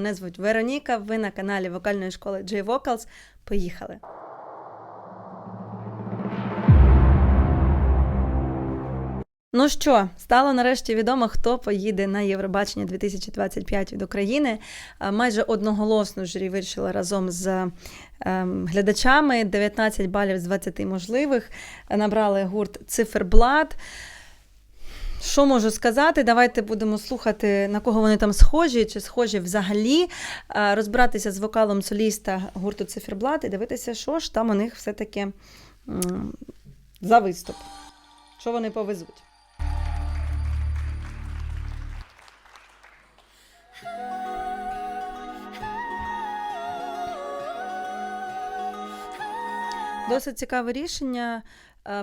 Мене звуть Вероніка. Ви на каналі вокальної школи J Vocals. Поїхали! Ну що, стало нарешті відомо, хто поїде на Євробачення 2025 від України. Майже одноголосно журі вирішила разом з ем, глядачами 19 балів з 20 можливих. Набрали гурт Циферблат. Що можу сказати? Давайте будемо слухати, на кого вони там схожі, чи схожі взагалі, а, розбиратися з вокалом соліста гурту Циферблат і дивитися, що ж там у них все-таки за виступ. Що вони повезуть. Досить цікаве рішення е,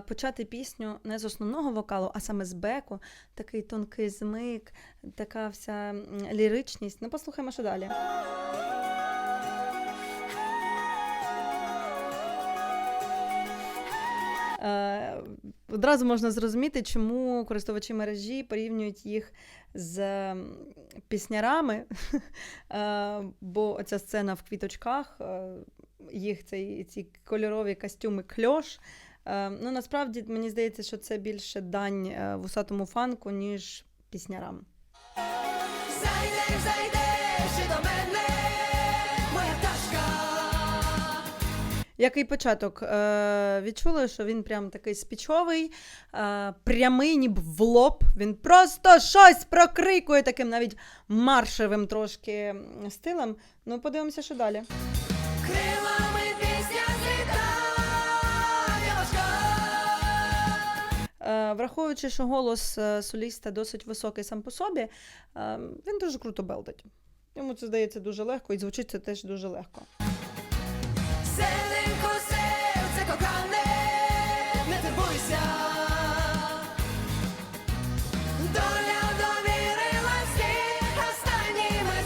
почати пісню не з основного вокалу, а саме з беку. Такий тонкий змик, така вся ліричність. Ну, послухаємо, що далі. Е, Одразу можна зрозуміти, чому користувачі мережі порівнюють їх з піснярами, Е, бо оця сцена в квіточках, е, їх цей, ці кольорові костюми кльош. Е, Ну, насправді мені здається, що це більше дань е, вусатому фанку, ніж піснярам. Зайдеш, зайдеш і до мене, моя пташка. Який початок? Е, відчули, що він прям такий спічовий, прямий, ніби в лоб. Він просто щось прокрикує таким навіть маршевим трошки стилем. Ну, подивимося, що далі. Крилами пісня Враховуючи, що голос е, соліста досить високий сам по собі, е, він дуже круто белдить. Йому це здається дуже легко, і звучить це теж дуже легко. Зеленко серце кохане, не турбуйся. Доля довірила всіх останніми.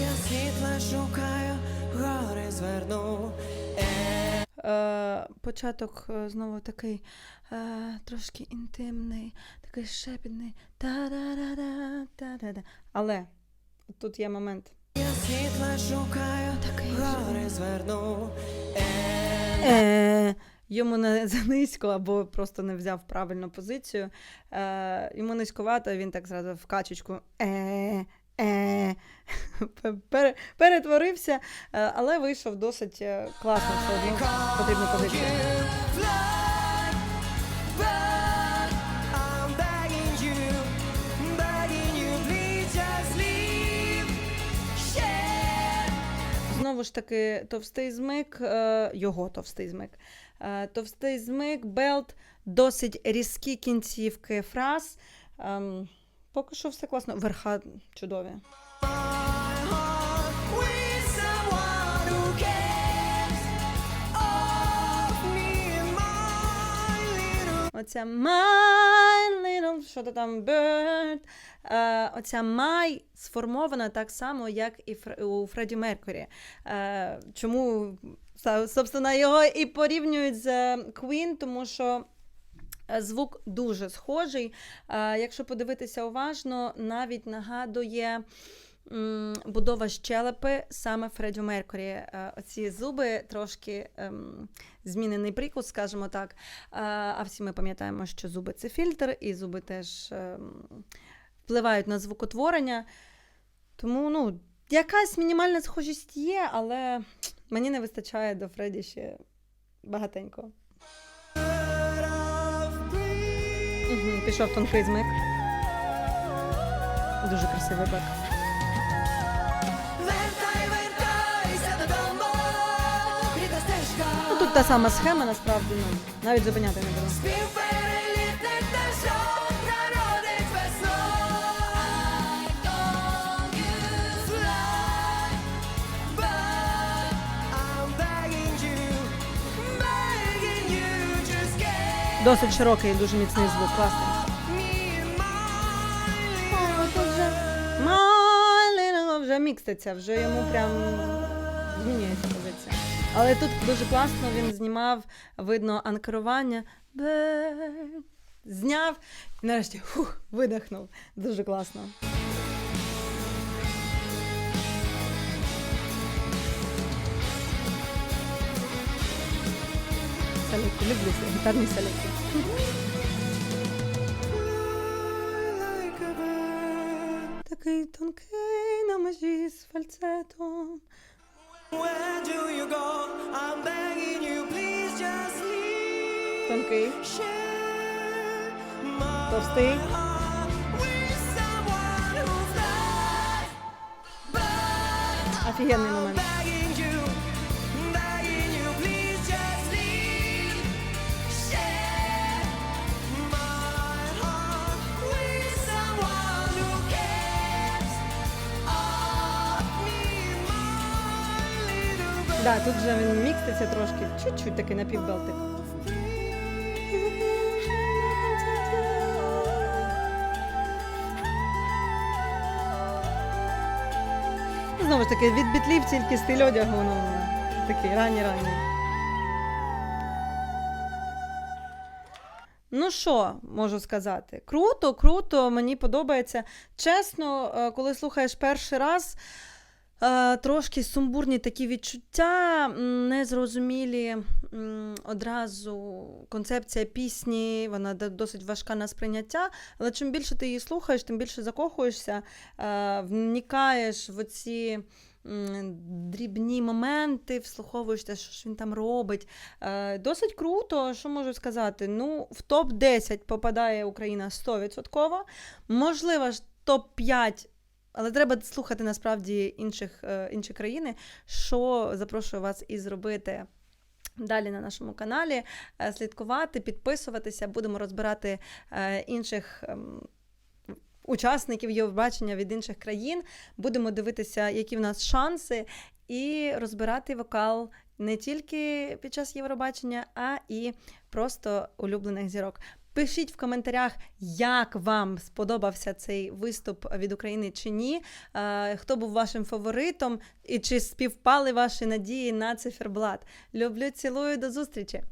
Я світла шукаю, гори зверну. Е, початок е, знову такий е, трошки інтимний, такий шепітний. Та-да-да-да, та-да-да. Але тут є момент. Я світла шукаю, Такий гори зверну. Е, йому не занизько або просто не взяв правильну позицію. Е, йому низькувато, він так зразу в качечку. Е, е, перетворився, е, але вийшов досить е, класно, все одно потрібна позиція. Знову ж таки, товстий змик, е, його товстий змик. Товстий змик, белт, досить різкі кінцівки фраз. Ем, поки що все класно. Верха чудові. Оця my little, що то там bird. Е, оця my сформована так само, як і у Фредді Меркурі. Е, чому, собственно, його і порівнюють з е, Queen, тому що. Звук дуже схожий. Якщо подивитися уважно, навіть нагадує будова щелепи саме Фредді Меркурі. Е, Оці зуби трошки ем, змінений прикус, скажімо так. Е, А всі ми пам'ятаємо, що зуби це фільтр, і зуби теж ем, впливають на звукотворення. Тому, ну, якась мінімальна схожість є, але мені не вистачає до Фредді ще багатенько. Пішов тонкий змик. Дуже красивий бек. Та сама схема, насправді, ну, навіть зупиняти не get Досить широкий і дуже міцний звук, класний. me in my О, тут вже My вже мікситься, вже йому прям змінюється позиція. Але тут дуже класно він знімав, видно, анкерування. Зняв і нарешті фух, видихнув. Дуже класно. Салюки, люблю гітарні салюки. Такий тонкий на межі з фальцетом. Of me, my little Да, тут же він мікситься трошки, чуть-чуть такий напівбелтик. Знову ж таки, від бітлів тільки стиль одягу, ну, такий ранній-ранній. Ну що можу сказати? Круто, круто, мені подобається. Чесно, е, коли слухаєш перший раз, трошки сумбурні такі відчуття, незрозумілі одразу концепція пісні, вона досить важка на сприйняття. Але чим більше ти її слухаєш, тим більше закохуєшся, е, вникаєш в оці. Дрібні моменти, вслуховуєшся, що ж він там робить. Е, досить круто, що можу сказати. Ну, в топ-10 попадає Україна 100%. Можливо ж топ-5, але треба слухати насправді інших, е, інші країни, що запрошую вас і зробити. Далі на нашому каналі е, слідкувати, підписуватися, будемо розбирати е, інших ем, учасників Євробачення від інших країн. Будемо дивитися, які в нас шанси, і розбирати вокал не тільки під час Євробачення, а і просто улюблених зірок. Пишіть в коментарях, як вам сподобався цей виступ від України чи ні. Е, Хто був вашим фаворитом, і чи співпали ваші надії на циферблат. Люблю, цілую, до зустрічі!